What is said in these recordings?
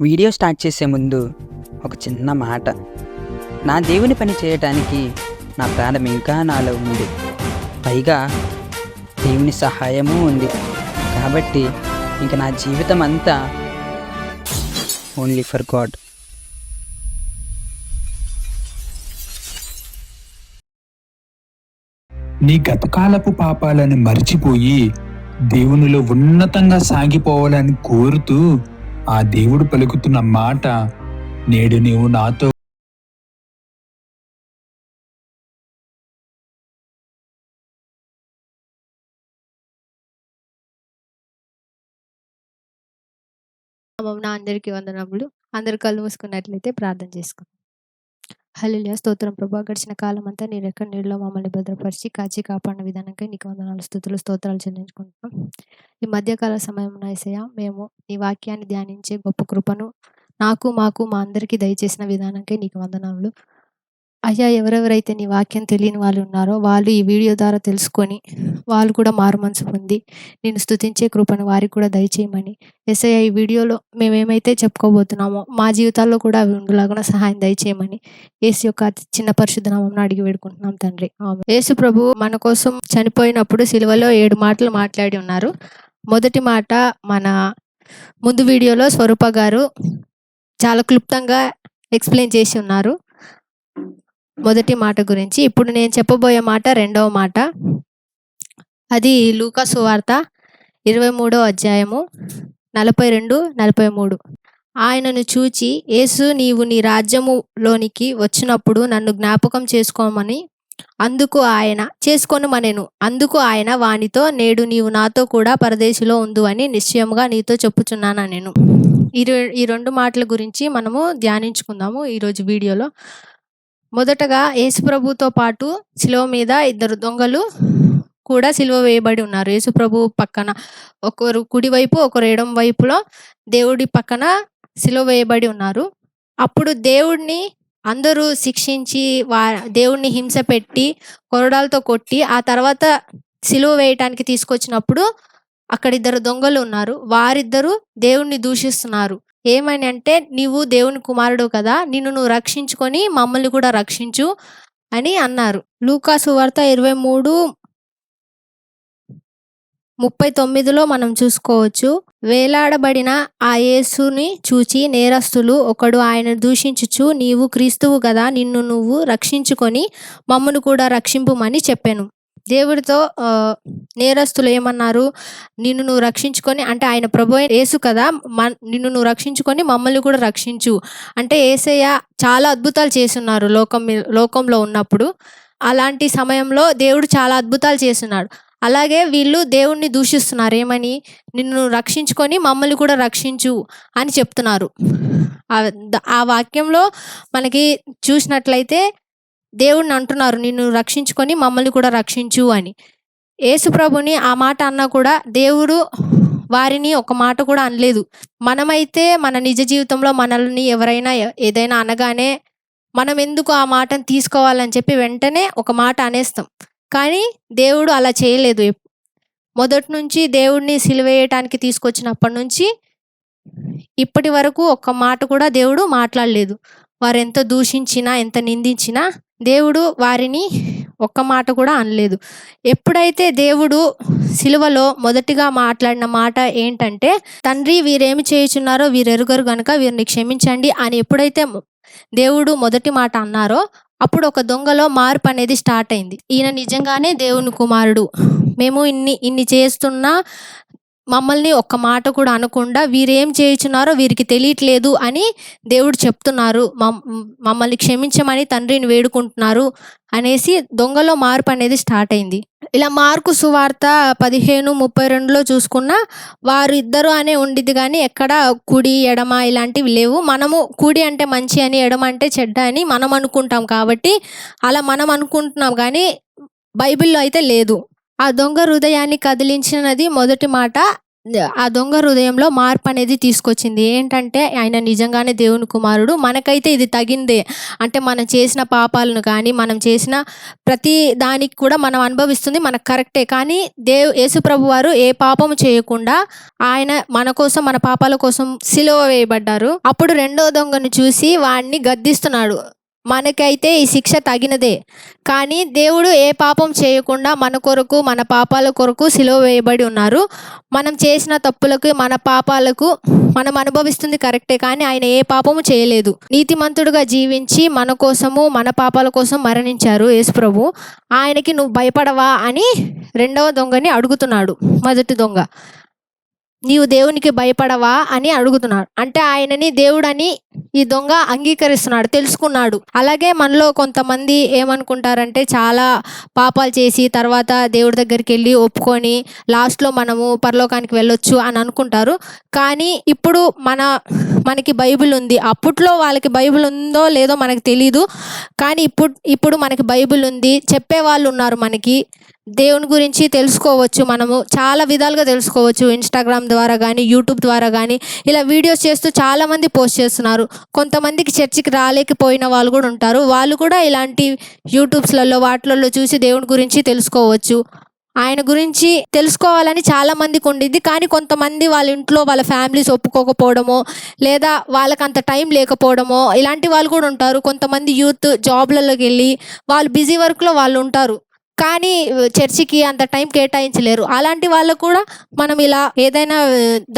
Video start చేసే ముందు ఒక చిన్న మాట. నా దేవుని పని చేయటానికి నా ప్రాణం ఇంకా నాలో ఉంది. పైగా దేవుని సహాయము ఉంది. కాబట్టి ఇంక నా జీవితం అంతా ఓన్లీ ఫర్ గాడ్ నీ గతకాలపు పాపాలను మర్చిపోయి దేవునిలో ఉన్నతంగా సాగిపోవాలని కోరుతూ ఆ దేవుడు పలుకుతున్న మాట నేడు నీవు నాతో నా అందరికీ వందనములు. అందరు కళ్ళు మూసుకున్నట్లయితే ప్రార్థన చేసుకుందాం. హల్లెలూయా స్తోత్రం. ప్రభా గడిచిన కాలం అంతా నీ రెక్క నీళ్ళలో మమ్మల్ని భద్రపరిచి కాచి కాపాడిన విధానంగా నీకు వందనాలు స్థుతులు స్తోత్రాలు చెల్లించుకుంటున్నాం. ఈ మధ్యకాల సమయం ఏసయ్య మేము నీ వాక్యాన్ని ధ్యానించే గొప్ప కృపను నాకు మాకు మా అందరికీ దయచేసిన విధానంకే నీకు వందనాలు. అయ్యా ఎవరెవరైతే నీ వాక్యం తెలియని వాళ్ళు ఉన్నారో వాళ్ళు ఈ వీడియో ద్వారా తెలుసుకొని వాళ్ళు కూడా మారు మనసు పొంది నేను స్తుతించే కృపను వారికి కూడా దయచేయమని. ఎస్ఐ ఈ వీడియోలో మేము ఏమైతే చెప్పుకోబోతున్నామో మా జీవితాల్లో కూడా అవి ఉండలాగా సహాయం దయచేయమని ఏసు యొక్క అతి చిన్న పరిశుద్ధనామం అడిగి వేడుకుంటున్నాం తండ్రి. యేసు ప్రభు మన కోసం చనిపోయినప్పుడు సిలువలో ఏడు మాటలు మాట్లాడి ఉన్నారు. మొదటి మాట మన ముందు వీడియోలో స్వరూప గారు చాలా క్లుప్తంగా ఎక్స్ప్లెయిన్ చేసి ఉన్నారు. మొదటి మాట గురించి. ఇప్పుడు నేను చెప్పబోయే మాట రెండవ మాట. అది లూకా సువార్త ఇరవై మూడో అధ్యాయము నలభై రెండు నలభై మూడు. ఆయనను చూచి యేసు నీవు నీ రాజ్యములోనికి వచ్చినప్పుడు నన్ను జ్ఞాపకం చేసుకోమని అందుకు ఆయన చేసుకొనుమనెను. అందుకు ఆయన వానితో నేడు నీవు నాతో కూడా పరదేశిలో ఉందు అని నిశ్చయముగా నీతో చెప్పుచున్నాను నేను ఈ ఈ రెండు మాటల గురించి మనము ధ్యానించుకుందాము ఈరోజు వీడియోలో. మొదటగా యేసుప్రభుతో పాటు శిలువ మీద ఇద్దరు దొంగలు కూడా సిలువ వేయబడి ఉన్నారు. యేసుప్రభు పక్కన ఒకరు కుడివైపు ఒకరు ఎడం వైపులో దేవుడి పక్కన సిలువ వేయబడి ఉన్నారు. అప్పుడు దేవుడిని అందరూ శిక్షించి వా దేవుడిని హింస పెట్టి కొరడాలతో కొట్టి ఆ తర్వాత సిలువ వేయటానికి తీసుకొచ్చినప్పుడు అక్కడ ఇద్దరు దొంగలు ఉన్నారు. వారిద్దరూ దేవుణ్ణి దూషిస్తున్నారు. ఏమని అంటే నీవు దేవుని కుమారుడు కదా నిన్ను నువ్వు రక్షించుకొని మమ్మల్ని కూడా రక్షించు అని అన్నారు. లూకాసు వార్త ఇరవై మూడు ముప్పై తొమ్మిదిలో మనం చూసుకోవచ్చు. వేలాడబడిన ఆ యేసుని చూచి నేరస్తులు ఒకడు ఆయన దూషించుచు నీవు క్రీస్తువు కదా నిన్ను నువ్వు రక్షించుకొని మమ్మను కూడా రక్షింపుమని చెప్పాను. దేవుడితో నేరస్తులు ఏమన్నారు నిన్ను నువ్వు రక్షించుకొని అంటే ఆయన ప్రభు యేసు కదా మన నిన్ను నువ్వు రక్షించుకొని మమ్మల్ని కూడా రక్షించు. అంటే ఏసయ్య చాలా అద్భుతాలు చేస్తున్నారు లోకం లోకంలో ఉన్నప్పుడు. అలాంటి సమయంలో దేవుడు చాలా అద్భుతాలు చేస్తున్నాడు. అలాగే వీళ్ళు దేవుణ్ణి దూషిస్తున్నారు. ఏమని? నిన్ను రక్షించుకొని మమ్మల్ని కూడా రక్షించు అని చెప్తున్నారు. ఆ వాక్యంలో మనకి చూసినట్లయితే దేవుడిని అంటున్నారు నిన్ను రక్షించుకొని మమ్మల్ని కూడా రక్షించు అని. యేసుప్రభుని ఆ మాట అన్నా కూడా దేవుడు వారిని ఒక మాట కూడా అనలేదు. మనమైతే మన నిజ జీవితంలో మనల్ని ఎవరైనా ఏదైనా అనగానే మనం ఎందుకు ఆ మాటను తీసుకోవాలని చెప్పి వెంటనే ఒక మాట అనేస్తాం. కానీ దేవుడు అలా చేయలేదు. మొదటి నుంచి దేవుడిని సిలివేయటానికి తీసుకొచ్చినప్పటి నుంచి ఇప్పటి వరకు ఒక్క మాట కూడా దేవుడు మాట్లాడలేదు. వారు ఎంత దూషించినా ఎంత నిందించినా దేవుడు వారిని ఒక్క మాట కూడా అనలేదు. ఎప్పుడైతే దేవుడు సిలువలో మొదటిగా మాట్లాడిన మాట ఏంటంటే తండ్రి వీరేమి చేయుచున్నారో వీరెరుగరు గనుక వీరిని క్షమించండి అని ఎప్పుడైతే దేవుడు మొదటి మాట అన్నారో అప్పుడు ఒక దొంగలో మార్పు అనేది స్టార్ట్ అయింది. ఈయన నిజంగానే దేవుని కుమారుడు. మేము ఇన్ని ఇన్ని చేస్తున్నా మమ్మల్ని ఒక్క మాట కూడా అనకుండా వీరేం చేయించున్నారో వీరికి తెలియట్లేదు అని దేవుడు చెప్తున్నారు. మమ్- మమ్మల్ని క్షమించమని తండ్రిని వేడుకుంటున్నారు అనేసి దొంగలో మార్పు అనేది స్టార్ట్ అయింది. ఇలా మార్కు సువార్త పదిహేను ముప్పై రెండులో చూసుకున్న వారు ఇద్దరు అనే ఉండిద్ది కానీ ఎక్కడ కుడి ఎడమ ఇలాంటివి లేవు. మనము కుడి అంటే మంచి అని ఎడమ అంటే చెడ్డ అని మనం అనుకుంటాం కాబట్టి అలా మనం అనుకుంటున్నాం కానీ బైబిల్లో అయితే లేదు. ఆ దొంగ హృదయాన్ని కదిలించినది మొదటి మాట ఆ దొంగ హృదయంలో మార్పు అనేది తీసుకొచ్చింది. ఏంటంటే ఆయన నిజంగానే దేవుని కుమారుడు. మనకైతే ఇది తగిందే. అంటే మనం చేసిన పాపాలను కానీ మనం చేసిన ప్రతి దానికి కూడా మనం అనుభవిస్తుంది మనకు కరెక్టే. కానీ దేవ్ యేసుప్రభు వారు ఏ పాపము చేయకుండా ఆయన మన కోసం మన పాపాల కోసం సిలువ వేయబడ్డారు. అప్పుడు రెండో దొంగను చూసి వాడిని గద్దిస్తున్నాడు. మనకైతే ఈ శిక్ష తగినదే. కానీ దేవుడు ఏ పాపం చేయకుండా మన కొరకు మన పాపాల కొరకు సిలువ వేయబడి ఉన్నారు. మనం చేసిన తప్పులకు మన పాపాలకు మనం అనుభవిస్తుంది కరెక్టే కానీ ఆయన ఏ పాపము చేయలేదు. నీతిమంతుడుగా జీవించి మన కోసము మన పాపాల కోసం మరణించారు యేసుప్రభు ఆయనకి నువ్వు భయపడవా అని రెండవ దొంగని అడుగుతున్నాడు. మొదటి దొంగ. నీవు దేవునికి భయపడవా అని అడుగుతున్నాడు. అంటే ఆయనని దేవుడని ఈ దొంగ అంగీకరిస్తున్నాడు తెలుసుకున్నాడు. అలాగే మనలో కొంతమంది ఏమనుకుంటారంటే చాలా పాపాలు చేసి తర్వాత దేవుడి దగ్గరికి వెళ్ళి ఒప్పుకొని లాస్ట్లో మనము పరలోకానికి వెళ్ళొచ్చు అని అనుకుంటారు. కానీ ఇప్పుడు మన మనకి బైబిల్ ఉంది. అప్పట్లో వాళ్ళకి బైబిల్ ఉందో లేదో మనకు తెలీదు. కానీ ఇప్పుడు ఇప్పుడు మనకి బైబిల్ ఉంది. చెప్పే వాళ్ళు ఉన్నారు మనకి. దేవుని గురించి తెలుసుకోవచ్చు మనము చాలా విధాలుగా తెలుసుకోవచ్చు. ఇన్స్టాగ్రామ్ ద్వారా కానీ యూట్యూబ్ ద్వారా కానీ ఇలా వీడియోస్ చేస్తూ చాలామంది పోస్ట్ చేస్తున్నారు. కొంతమందికి చర్చికి రాలేకపోయిన వాళ్ళు కూడా ఉంటారు. వాళ్ళు కూడా ఇలాంటి యూట్యూబ్స్లలో వాటిలలో చూసి దేవుని గురించి తెలుసుకోవచ్చు. ఆయన గురించి తెలుసుకోవాలని చాలా మందికి ఉండిద్ది. కానీ కొంతమంది వాళ్ళ ఇంట్లో వాళ్ళ ఫ్యామిలీస్ ఒప్పుకోకపోవడమో లేదా వాళ్ళకి అంత టైం లేకపోవడమో ఇలాంటి వాళ్ళు కూడా ఉంటారు. కొంతమంది యూత్ జాబ్లలోకి వెళ్ళి వాళ్ళు బిజీ వర్క్లో వాళ్ళు ఉంటారు. కానీ చర్చికి అంత టైం కేటాయించలేరు. అలాంటి వాళ్ళకు కూడా మనం ఇలా ఏదైనా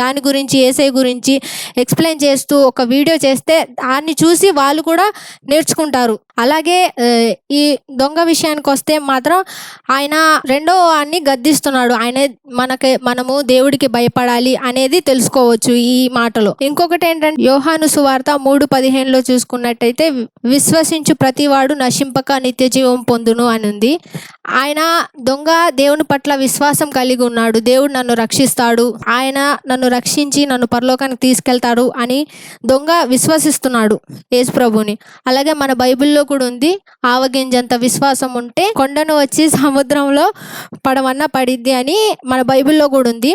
దాని గురించి ఏసై గురించి ఎక్స్ప్లెయిన్ చేస్తూ ఒక వీడియో చేస్తే దాన్ని చూసి వాళ్ళు కూడా నేర్చుకుంటారు. అలాగే ఈ దొంగ విషయానికి వస్తే మాత్రం ఆయన రెండో వాడిని గద్దిస్తున్నాడు. ఆయన మనకి మనము దేవుడికి భయపడాలి అనేది తెలుసుకోవచ్చు ఈ మాటలో. ఇంకొకటి ఏంటంటే యోహాను సువార్త మూడు పదిహేనులో చూసుకున్నట్టయితే విశ్వసించు ప్రతివాడు నశింపక నిత్య జీవం పొందును అని ఉంది ఆయన దొంగ దేవుని పట్ల విశ్వాసం కలిగి ఉన్నాడు. దేవుడు నన్ను రక్షిస్తాడు. ఆయన నన్ను రక్షించి నన్ను పరలోకానికి తీసుకెళ్తాడు అని దొంగ విశ్వసిస్తున్నాడు యేసు ప్రభుని అలాగే మన బైబిల్లో కూడా ఉంది ఆవగింజంత విశ్వాసం ఉంటే కొండను వచ్చి సముద్రంలో పడవన్న పడిద్ది అని మన బైబిల్లో కూడా ఉంది.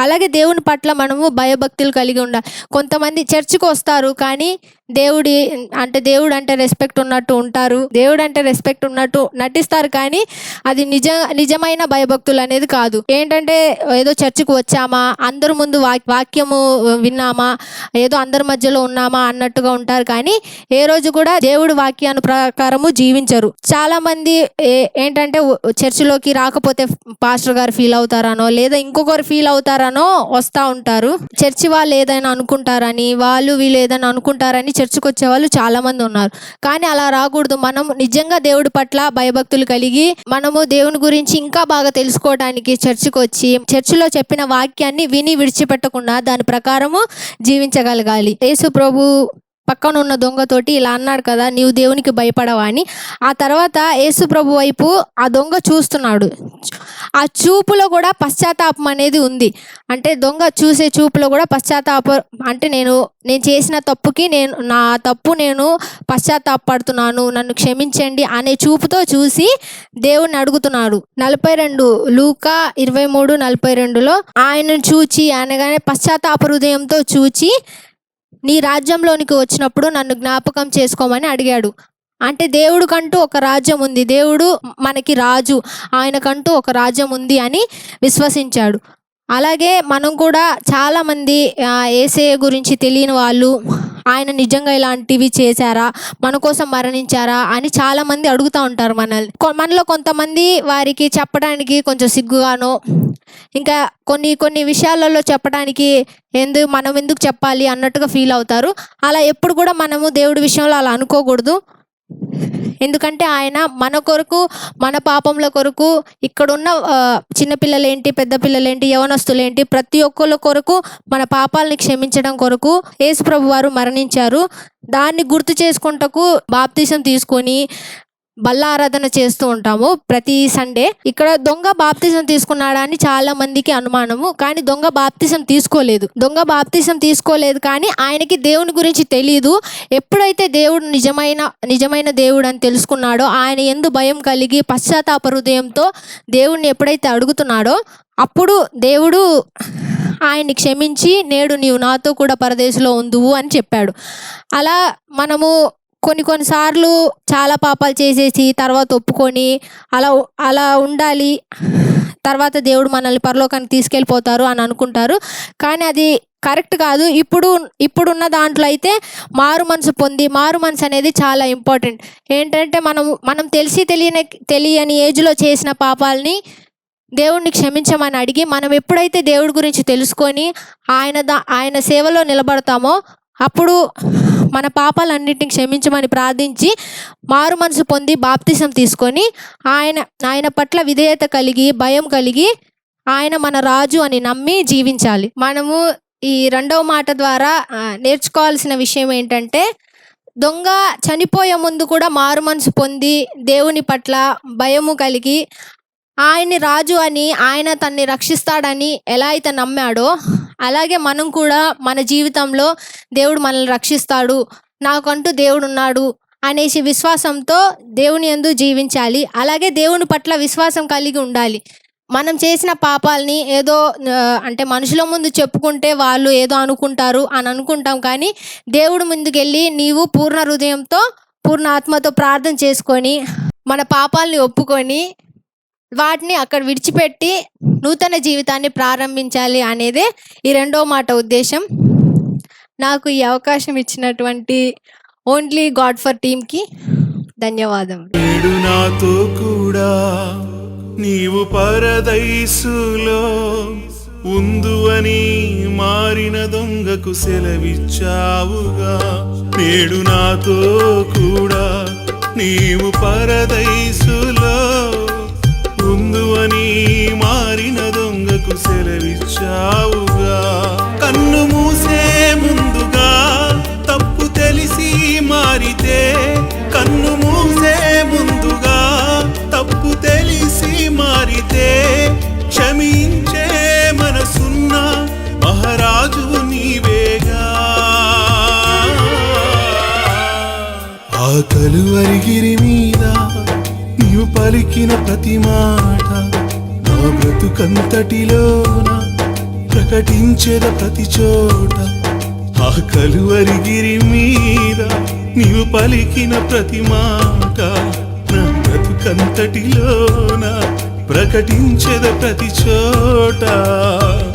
అలాగే దేవుని పట్ల మనము భయభక్తులు కలిగి ఉండాలి. కొంతమంది చర్చికి వస్తారు కానీ దేవుడి అంటే దేవుడు అంటే రెస్పెక్ట్ ఉన్నట్టు ఉంటారు. దేవుడు అంటే రెస్పెక్ట్ ఉన్నట్టు నటిస్తారు కానీ అది నిజ నిజమైన భయభక్తులు అనేది కాదు. ఏంటంటే ఏదో చర్చికి వచ్చామా అందరి ముందు వాక్ వాక్యము విన్నామా ఏదో అందరి మధ్యలో ఉన్నామా అన్నట్టుగా ఉంటారు కానీ ఏ రోజు కూడా దేవుడు వాక్యాను ప్రకారము జీవించరు. చాలా మంది ఏ- ఏంటంటే చర్చిలోకి రాకపోతే పాస్టర్ గారు ఫీల్ అవుతారనో లేదా ఇంకొకరు ఫీల్ అవుతారనో వస్తూ ఉంటారు. చర్చి వాళ్ళు ఏదైనా అనుకుంటారని వాళ్ళు వీళ్ళు ఏదైనా అనుకుంటారని చర్చికి వచ్చే వాళ్ళు చాలా మంది ఉన్నారు. కానీ అలా రాకూడదు. మనం నిజంగా దేవుడి పట్ల భయభక్తులు కలిగి మనము దేవుని గురించి ఇంకా బాగా తెలుసుకోవడానికి చర్చికి వచ్చి చర్చిలో చెప్పిన వాక్యాన్ని విని విడిచిపెట్టకుండా దాని ప్రకారము జీవించగలగాలి. యేసు ప్రభు పక్కన ఉన్న దొంగతోటి ఇలా అన్నాడు కదా నీవు దేవునికి భయపడవా అని. ఆ తర్వాత యేసు ప్రభు వైపు ఆ దొంగ చూస్తున్నాడు. ఆ చూపులో కూడా పశ్చాత్తాపం అనేది ఉంది. అంటే దొంగ చూసే చూపులో కూడా పశ్చాత్తాప అంటే నేను నేను చేసిన తప్పుకి నేను నా తప్పు నేను పశ్చాత్తాపడుతున్నాను నన్ను క్షమించండి అనే చూపుతో చూసి దేవుణ్ణి అడుగుతున్నాడు. నలభై రెండు లూకా ఇరవై మూడు నలభై రెండులో ఆయనను చూచి అనగానే పశ్చాత్తాప హృదయంతో చూచి నీ రాజ్యంలోనికి వచ్చినప్పుడు నన్ను జ్ఞాపకం చేసుకోమని అడిగాడు. అంటే దేవుడికంటూ ఒక రాజ్యం ఉంది. దేవుడు మనకి రాజు. ఆయనకంటూ ఒక రాజ్యం ఉంది అని విశ్వసించాడు. అలాగే మనం కూడా చాలామంది ఏసే గురించి తెలియని వాళ్ళు ఆయన నిజంగా ఇలాంటివి చేశారా? మన కోసం మరణించారా? అని చాలామంది అడుగుతూ ఉంటారు మనల్ని. కొ- మనలో కొంతమంది వారికి చెప్పడానికి కొంచెం సిగ్గుగానో ఇంకా కొన్ని కొన్ని విషయాలలో చెప్పడానికి ఎందు మనం ఎందుకు చెప్పాలి అన్నట్టుగా ఫీల్ అవుతారు. అలా ఎప్పుడు కూడా మనము దేవుడి విషయంలో అలా అనుకోకూడదు. ఎందుకంటే ఆయన మన కొరకు మన పాపంల కొరకు ఇక్కడున్న చిన్నపిల్లలేంటి పెద్ద పిల్లలేంటి యవనస్తులేంటి ప్రతి ఒక్కళ్ళ కొరకు మన పాపాలని క్షమించడం కొరకు యేసుప్రభు వారు మరణించారు. దాన్ని గుర్తు చేసుకుంటకు బాప్తీసం తీసుకొని బల్ల ఆరాధన చేస్తూ ఉంటాము. ప్రతి సండే ఇక్కడ దొంగ బాప్తిజం తీసుకున్నాడా అని చాలా మందికి అనుమానము. కానీ దొంగ బాప్తిజం తీసుకోలేదు. దొంగ బాప్తిజం తీసుకోలేదు కానీ ఆయనకి దేవుని గురించి తెలియదు ఎప్పుడైతే దేవుడు నిజమైన నిజమైన దేవుడు అని తెలుసుకున్నాడో ఆయన ఎందు భయం కలిగి పశ్చాత్తాప హృదయంతో దేవుణ్ణి ఎప్పుడైతే అడుగుతున్నాడో అప్పుడు దేవుడు ఆయన్ని క్షమించి నేడు నీవు నాతో కూడా పరదేశంలో ఉందువు అని చెప్పాడు. అలా మనము కొన్ని కొన్నిసార్లు చాలా పాపాలు చేసేసి తర్వాత ఒప్పుకొని అలా అలా ఉండాలి. తర్వాత దేవుడు మనల్ని పరలోకానికి తీసుకెళ్ళిపోతారు అని అనుకుంటారు. కానీ అది కరెక్ట్ కాదు. ఇప్పుడు ఇప్పుడున్న దాంట్లో అయితే మారు మనసు పొంది మారు మనసు అనేది చాలా ఇంపార్టెంట్. ఏంటంటే మనం మనం తెలిసి తెలియని తెలియని ఏజ్లో చేసిన పాపాలని దేవుణ్ణి క్షమించమని అడిగి మనం ఎప్పుడైతే దేవుడి గురించి తెలుసుకొని ఆయన దా ఆయన సేవలో నిలబడతామో అప్పుడు మన పాపాలన్నింటిని క్షమించమని ప్రార్థించి మారు మనసు పొంది బాప్తిసం తీసుకొని ఆయన ఆయన పట్ల విధేయత కలిగి భయం కలిగి ఆయన మన రాజు అని నమ్మి జీవించాలి. మనము ఈ రెండవ మాట ద్వారా నేర్చుకోవాల్సిన విషయం ఏంటంటే దొంగ చనిపోయే ముందు కూడా మారు మనసు పొంది దేవుని పట్ల భయము కలిగి ఆయన్ని రాజు అని ఆయన తన్ని రక్షిస్తాడని ఎలా అయితే నమ్మాడో అలాగే మనం కూడా మన జీవితంలో దేవుడు మనల్ని రక్షిస్తాడు నాకంటూ దేవుడు ఉన్నాడు అనేసి విశ్వాసంతో దేవుని యందు జీవించాలి. అలాగే దేవుని పట్ల విశ్వాసం కలిగి ఉండాలి. మనం చేసిన పాపాలని ఏదో అంటే మనుషుల ముందు చెప్పుకుంటే వాళ్ళు ఏదో అనుకుంటారు అని అనుకుంటాం కానీ దేవుడు ముందుకెళ్ళి నీవు పూర్ణ హృదయంతో పూర్ణ ఆత్మతో ప్రార్థన చేసుకొని మన పాపాలని ఒప్పుకొని వాటిని అక్కడ విడిచిపెట్టి నూతన జీవితాన్ని ప్రారంభించాలి అనేదే ఈ రెండో మాట ఉద్దేశం. నాకు ఈ అవకాశం ఇచ్చినటువంటి ఓన్లీ గాడ్ ఫర్ టీమ్కి ధన్యవాదం నాతో కూడా నీవు పరదైసులో ఉందు అని మారిన దొంగకు సెలవిచ్చావుగా. నేడు నాతో కూడా నీవు పరదైసులో ఉందు అని మారిన దొంగకు సెలవిచ్చావుగా. కన్ను మూసే ముందుగా తప్పు తెలిసి మారితే కన్ను మూసే ముందుగా తప్పు తెలిసి మారితే క్షమించే మనసున్న మహారాజు నీవేగా. ఆ కలువరిగిరి మీద నీవు పలికిన ప్రతి మాట నా బ్రతుకంతటిలోన ప్రకటించేద ప్రతి చోట. ఆ కలువరిగిరి మీద నీవు పలికిన ప్రతి మాట. నా బ్రతుకంతటిలోన ప్రకటించేద ప్రతి చోట.